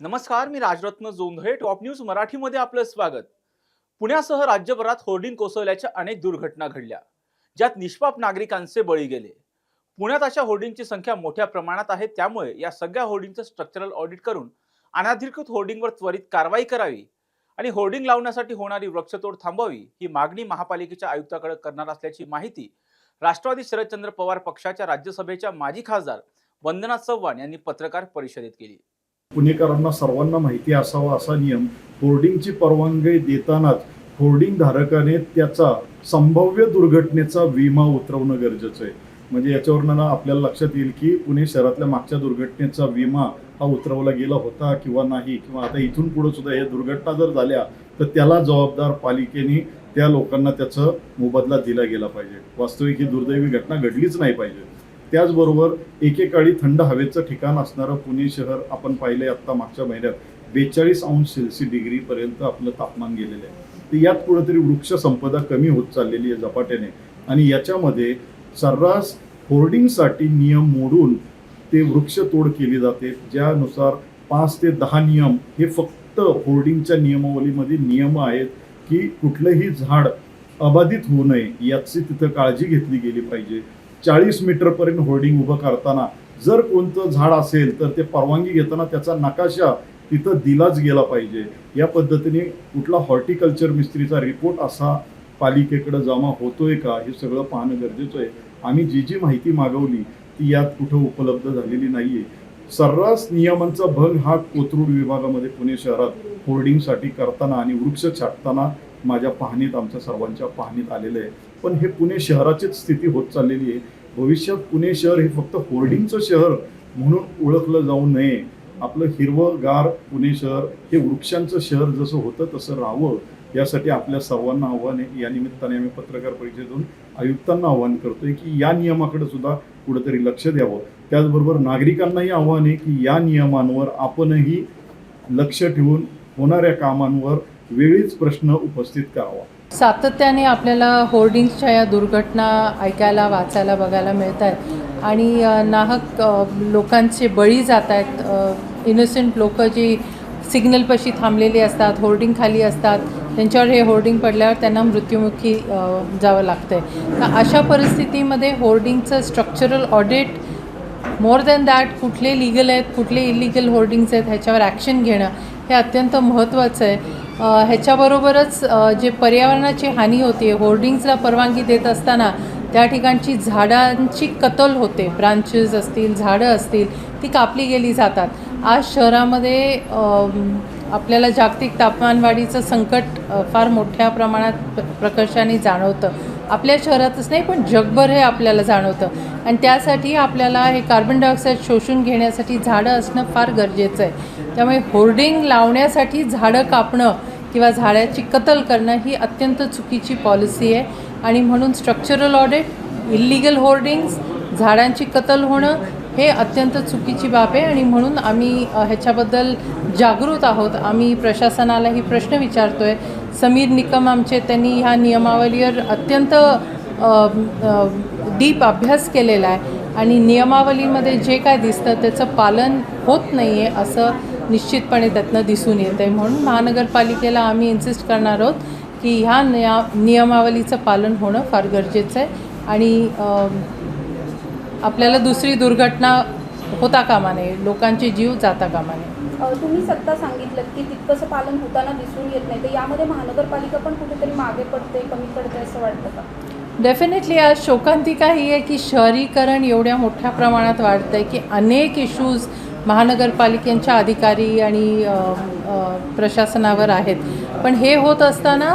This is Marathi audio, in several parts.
नमस्कार मी राजरत्न जोंधळे टॉप न्यूज मराठीमध्ये आपलं स्वागत. पुण्यासह राज्यभरात होर्डिंग कोसळल्याच्या अनेक दुर्घटना घडल्या ज्यात निष्पाप नागरिकांचे बळी गेले. पुण्यात अशा होर्डिंगची संख्या मोठ्या प्रमाणात आहे त्यामुळे या सगळ्या होर्डिंगचं स्ट्रक्चरल ऑडिट करून अनाधिकृत होर्डिंगवर त्वरित कारवाई करावी आणि होर्डिंग लावण्यासाठी होणारी वृक्षतोड थांबवावी ही मागणी महापालिकेच्या आयुक्ताकडे करणार असल्याची माहिती राष्ट्रवादी शरदचंद्र पवार पक्षाच्या राज्यसभेच्या माजी खासदार वंदना चव्हाण यांनी पत्रकार परिषदेत केली. पुणेकरांना सर्वांना माहिती असावा असा नियम होर्डिंगची परवानगी देतानाच होर्डिंग धारकाने त्याचा संभाव्य दुर्घटनेचा विमा उतरवणं गरजेचं आहे. म्हणजे याच्यावरनं आपल्याला लक्षात येईल की पुणे शहरातल्या मागच्या दुर्घटनेचा विमा हा उतरवला गेला होता किंवा नाही किंवा आता इथून पुढे सुद्धा या दुर्घटना जर झाल्या तर त्याला जबाबदार पालिकेने त्या लोकांना त्याचा मोबदला दिला गेला पाहिजे. वास्तविक ही दुर्दैवी घटना घडलीच नाही पाहिजे. त्याचबरोबर एकेकाळी थंड हवेचं ठिकाण असणारं पुणे शहर आपण पाहिलंय आत्ता मागच्या महिन्यात. बेचाळीस अंश सेल्सिअस डिग्रीपर्यंत आपलं तापमान गेलेलं आहे. तर यात कुठेतरी वृक्ष संपदा कमी होत चाललेली आहे झपाट्याने. आणि याच्यामध्ये सर्रास होर्डिंगसाठी नियम मोडून ते वृक्षतोड केली जाते ज्यानुसार पाच ते दहा नियम हे फक्त होर्डिंगच्या नियमावलीमध्ये नियम आहेत की कुठलंही झाड अबाधित होऊ नये याची तिथं काळजी घेतली गेली पाहिजे. चाळीस मीटरपर्यंत होर्डिंग उभं करताना जर कोणतं झाड असेल तर ते परवानगी घेताना त्याचा नकाशा तिथं दिलाच गेला पाहिजे. या पद्धतीने कुठला हॉर्टिकल्चर मिस्त्रीचा रिपोर्ट असा पालिकेकडे जमा होतोय का हे सगळं पाहणं गरजेचं आहे. आम्ही जी जी माहिती मागवली ती यात कुठं उपलब्ध झालेली नाहीये. सर्रास नियमांचा भंग हा कोथरूड विभागामध्ये पुणे शहरात होर्डिंगसाठी करताना आणि वृक्ष छाटताना माझ्या पाहणीत आमच्या सर्वांच्या पाहणीत आलेलं आहे. पण हे पुणे शहराचीच स्थिती होत चाललेली आहे. भविष्यात पुणे शहर हे फक्त होर्डिंगचं शहर म्हणून ओळखलं जाऊ नये. आपलं हिरवंगार पुणे शहर हे वृक्षांचं शहर जसं होतं तसं राहावं यासाठी आपल्या सर्वांना आव्हान आहे. या निमित्ताने आम्ही पत्रकार परिषदेतून आयुक्तांना आव्हान करतोय की या नियमाकडे सुद्धा कुठेतरी लक्ष द्यावं. त्याचबरोबर नागरिकांनाही आव्हान आहे की या नियमांवर आपणही लक्ष ठेवून होणाऱ्या कामांवर वेळीच प्रश्न उपस्थित करावा. सातत्याने आपल्याला होर्डिंग्सच्या या दुर्घटना ऐकायला वाचायला बघायला मिळत आहेत आणि नाहक लोकांचे बळी जात आहेत इनोसेंट लोक जी सिग्नलपाशी थांबलेली असतात होर्डिंग खाली असतात त्यांच्यावर हे होर्डिंग पडल्यावर त्यांना मृत्युमुखी जावं लागतं आहे तर अशा परिस्थितीमध्ये होर्डिंगचं structural audit more than that कुठले लिगल आहेत कुठले इलिगल होर्डिंग्स आहेत ह्याच्यावर ॲक्शन घेणं हे अत्यंत महत्त्वाचं आहे. ह्याच्याबरोबरच जे पर्यावरणाची हानी होते होर्डिंग्सला परवानगी देत असताना त्या ठिकाणची झाडांची कतल होते. ब्रांचेस असतील झाडं असतील ती कापली गेली जातात. आज शहरामध्ये आपल्याला जागतिक तापमानवाढीचं संकट फार मोठ्या प्रमाणात प्रकर्षाने जाणवतं. आपल्या शहरातच नाही पण जगभर हे आपल्याला जाणवतं. आणि त्यासाठी आपल्याला हे कार्बन डायऑक्साईड शोषून घेण्यासाठी झाडं असणं फार गरजेचं आहे. त्यामुळे होर्डिंग लावण्यासाठी झाडं कापणं किंवा झाडाची कतल करणं ही अत्यंत चुकीची पॉलिसी आहे. आणि म्हणून स्ट्रक्चरल ऑडिट इल्लिगल होर्डिंग्स झाडांची कतल होणं हे अत्यंत चुकीची बाब आहे. आणि म्हणून आम्ही ह्याच्याबद्दल जागृत आहोत. आम्ही प्रशासनालाही प्रश्न विचारतो आहे समीर निकम आमचे त्यांनी ह्या नियमावलीवर अत्यंत डीप अभ्यास केलेला आहे. आणि नियमावलीमध्ये जे काय दिसतं त्याचं पालन होत नाही आहे असं निश्चितपणे त्यातनं दिसून येतं आहे म्हणून महानगरपालिकेला आम्ही इन्सिस्ट करणार आहोत की ह्या निया नियमावलीचं पालन होणं फार गरजेचं आहे. आणि आपल्याला दुसरी दुर्घटना होता कामा नये. लोकांचे जीव जाता कामा नये. तुम्ही सत्ता सांगितलं की तितकंसं पालन होताना दिसून येत नाही. तर यामध्ये महानगरपालिका पण कुठेतरी मागे पडते कमी पडते असं वाटतं का? डेफिनेटली आज शोकांतिका ही आहे की शहरीकरण एवढ्या मोठ्या प्रमाणात वाढतं आहे की अनेक इश्यूज महानगरपालिकेच्या अधिकारी आणि प्रशासनावर आहेत. पण हे होत असताना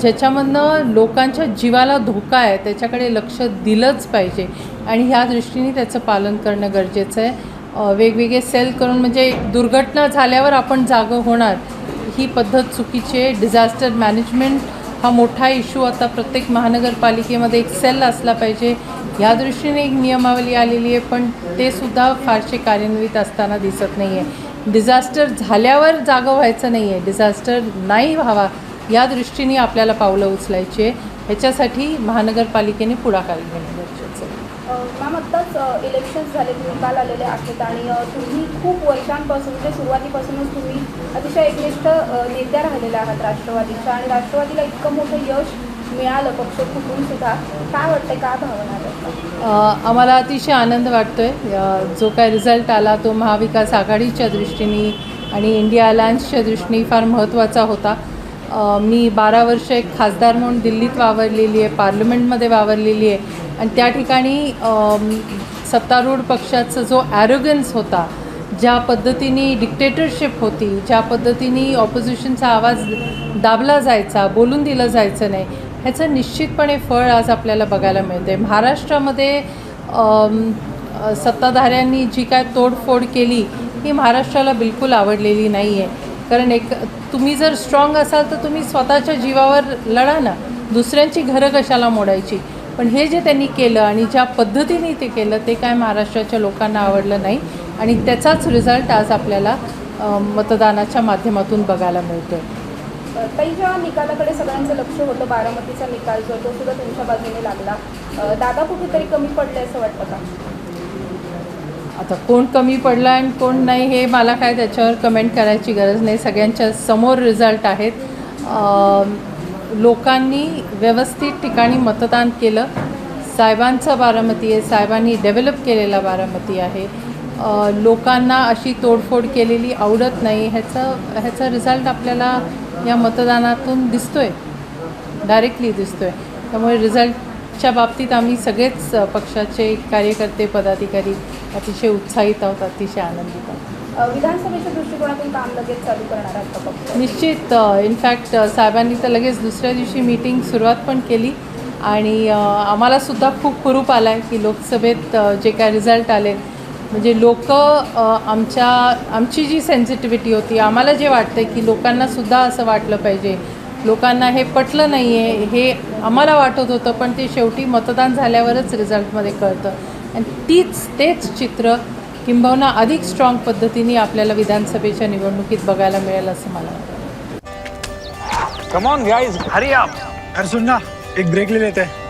ज्याच्यामधनं लोकांच्या जीवाला धोका आहे त्याच्याकडे लक्ष दिलंच पाहिजे. आणि ह्या दृष्टीने त्याचं पालन करणं गरजेचं आहे. वेगवेगळे सेल करून म्हणजे दुर्घटना झाल्यावर आपण जागं होणार ही पद्धत चुकीची आहे. डिझास्टर मॅनेजमेंट हा मोठा इश्यू. आता प्रत्येक महानगरपालिकेमध्ये एक सेल असला पाहिजे. ह्या दृष्टीने एक नियमावली आलेली आहे पण ते सुद्धा फारसे कार्यान्वित असताना दिसत नाही आहे डिझास्टर झाल्यावर जागं व्हायचं नाही आहे डिझास्टर नाही व्हावा या दृष्टीने आपल्याला पावलं उचलायची आहे. ह्याच्यासाठी महानगरपालिकेने पुढाकार घेणं गरजेचं आहे. मॅम आत्ताच इलेक्शन्स झाले निकाल आलेले आहेत आणि तुम्ही खूप वर्षांपासून म्हणजे सुरुवातीपासूनच तुम्ही अतिशय एकनिष्ठ नेत्या राहिलेल्या आहात राष्ट्रवादीच्या. आणि राष्ट्रवादीला इतकं मोठं यश मिळालं पक्ष फुटून सुद्धा. काय वाटतंय का भावना आम्हाला अतिशय आनंद वाटतो आहे जो काय रिझल्ट आला तो महाविकास आघाडीच्या दृष्टीने आणि इंडिया अलायन्सच्या दृष्टीने फार महत्त्वाचा होता. मी बारा वर्ष एक खासदार म्हणून दिल्लीत वावरलेली आहे पार्लमेंटमध्ये वावरलेली आहे. आणि त्या ठिकाणी सत्तारूढ पक्षाचा जो ॲरोगन्स होता ज्या पद्धतीने डिक्टेटरशिप होती ज्या पद्धतीने ऑपोजिशनचा आवाज दाबला जायचा बोलून दिलं जायचं नाही ह्याचं निश्चितपणे फळ आज आपल्याला बघायला मिळते महाराष्ट्रामध्ये सत्ताधाऱ्यांनी जी काय तोडफोड केली ही महाराष्ट्राला बिलकुल आवडलेली नाही आहे कारण एक तुम्ही जर स्ट्रॉंग असाल तर तुम्ही स्वतःच्या जीवावर लढा ना. दुसऱ्यांची घरं कशाला मोडायची? पण हे जे त्यांनी केलं आणि ज्या पद्धतीने ते केलं ते काय महाराष्ट्राच्या लोकांना आवडलं नाही. आणि त्याचाच रिझल्ट आज आपल्याला मतदानाच्या माध्यमातून बघायला मिळतो ताईच्या निकालाकडे सगळ्यांचं लक्ष होतं बारामतीचा निकाल जो तो सुद्धा तुमच्या बाजूने लागला. दादा कुठेतरी कमी पडले असं वाटतं का? आता कोण कमी पडलं आणि कोण नाही हे मला काय त्याच्यावर कमेंट करायची गरज नाही. सगळ्यांच्या समोर रिझल्ट आहेत. लोकांनी व्यवस्थित ठिकाणी मतदान केलं. साहेबांचं बारामती आहे. साहेबांनी डेव्हलप केलेला बारामती आहे. लोकांना अशी तोडफोड केलेली आवडत नाही. ह्याचं ह्याचा रिझल्ट आपल्याला या मतदानातून दिसतोय. डायरेक्टली दिसतोय. त्यामुळे रिझल्टच्या बाबतीत आम्ही सगळेच पक्षाचे कार्यकर्ते पदाधिकारी अतिशय उत्साहित आहोत अतिशय आनंदित आहोत. विधानसभेच्या दृष्टिकोनातून काम लगेच चालू करणार आहात निश्चित इनफॅक्ट साहेबांनी तर लगेच दुसऱ्या दिवशी मीटिंग सुरुवात पण केली आणि आम्हालासुद्धा खूप हुरूप आला आहे की लोकसभेत जे काय रिझल्ट आले म्हणजे लोक आमच्या आमची जी सेन्सिटिव्हिटी होती आम्हाला जे वाटतं की लोकांनासुद्धा असं वाटलं पाहिजे. लोकांना हे पटलं नाही आहे हे आम्हाला वाटत होतं पण ते शेवटी मतदान झाल्यावरच रिझल्टमध्ये कळतं. आणि तीच तेच चित्र किंबहुना अधिक स्ट्रॉंग पद्धतीने आपल्याला विधानसभेच्या निवडणुकीत बघायला मिळेल असं मला वाटतं. कम ऑन गाइस हरी आप अरे सुन ना एक ब्रेक ले लेते. हैं